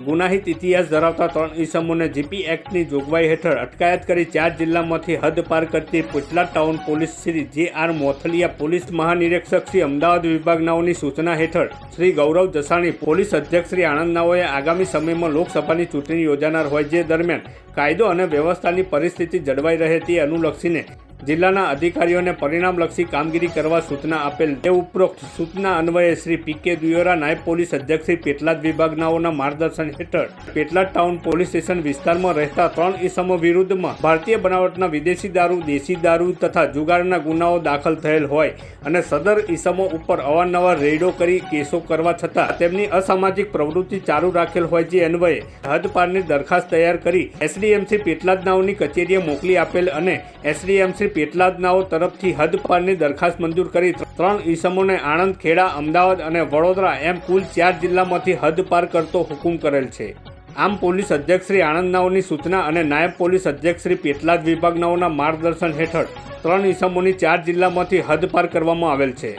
ગુનાહિત ઇતિહાસ ધરાવતા ત્રણ ઈસમોને જીપી એક્ટની જોગવાઈ હેઠળ અટકાયત કરી ચાર જિલ્લામાંથી હદ પાર કરતી Petlad town police Shri J R Mothaliya police મહાનિરીક્ષક Shri Ahmedabad વિભાગનાઓની સૂચના હેઠળ શ્રી ગૌરવ જસાણી, પોલીસ અધ્યક્ષ શ્રી આણંદનાઓએ આગામી સમયમાં લોકસભાની ચૂંટણી યોજાનાર હોય જે દરમિયાન કાયદો અને વ્યવસ્થાની પરિસ્થિતિ જળવાઈ રહે તે અનુલક્ષીને જિલ્લાના અધિકારીઓને પરિણામલક્ષી કામગીરી કરવા સૂચના આપેલ તે ઉપરોક્ત સૂચના અન્વયે શ્રી પી કે દુયોરા નાયબ પોલીસ અધ્યક્ષ શ્રી પેટલાદ વિભાગનાઓના માર્ગદર્શન હેઠળ પેટલાદ ટાઉન પોલીસ સ્ટેશન વિસ્તારમાં રહેતા ત્રણ ઈસમો વિરુદ્ધમાં ભારતીય બનાવટના વિદેશી દારૂ, દેશી દારૂ તથા જુગારના ગુનાઓ દાખલ થયેલ હોય અને સદર ઈસમો ઉપર અવારનવાર રેડો કરી કેસો કરવા છતાં તેમની અસામાજિક પ્રવૃત્તિ ચાલુ રાખેલ હોય જે અન્વયે હદપારની દરખાસ્ત તૈયાર કરી એસડીએમસી પેટલાદ નાઓની કચેરીએ મોકલી આપેલ અને એસડીએમસી પેટલાદ નાઓ તરફથી હદપારની દરખાસ્ત મંજૂર કરી. ત્રણ ઈસમોને આણંદ, ખેડા, અમદાવાદ અને વડોદરા એમ કુલ ચાર જિલ્લામાંથી હદ પાર કરતો હુકુમ કરેલ છે. આમ પોલીસ અધ્યક્ષ શ્રી આણંદનાઓની સૂચના અને નાયબ પોલીસ અધ્યક્ષ શ્રી પેટલાદ વિભાગનાઓના માર્ગદર્શન હેઠળ ત્રણ ઈસમોની ચાર જિલ્લામાંથી હદ પાર કરવામાં આવેલ છે.